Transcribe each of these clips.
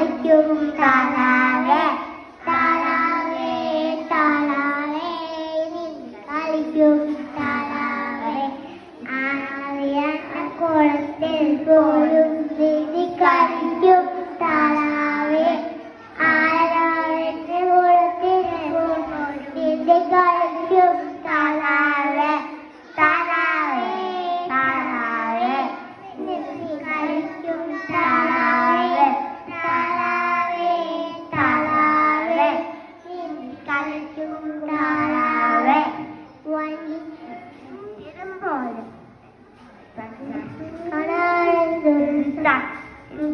കളിക്കും താറാവേ താറാവേ താറാവേ കളിക്കും താറാവേ ആറിയ കുളത്തിൽ പോലും കളിക്കും താറാവേ Ara, tinko,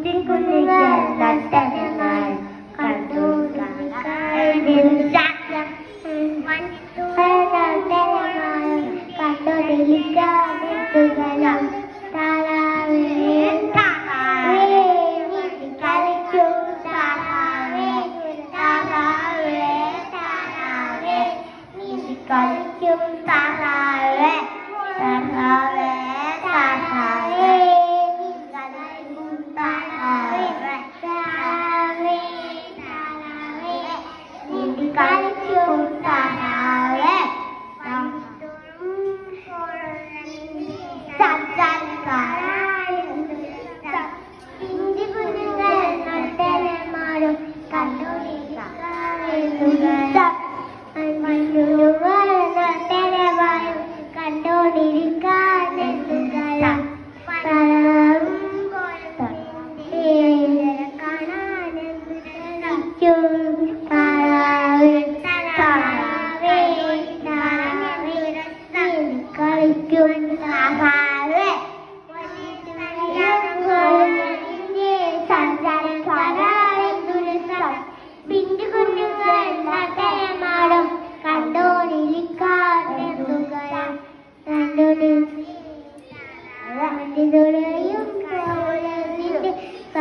tinko, tinko, tinko, baby.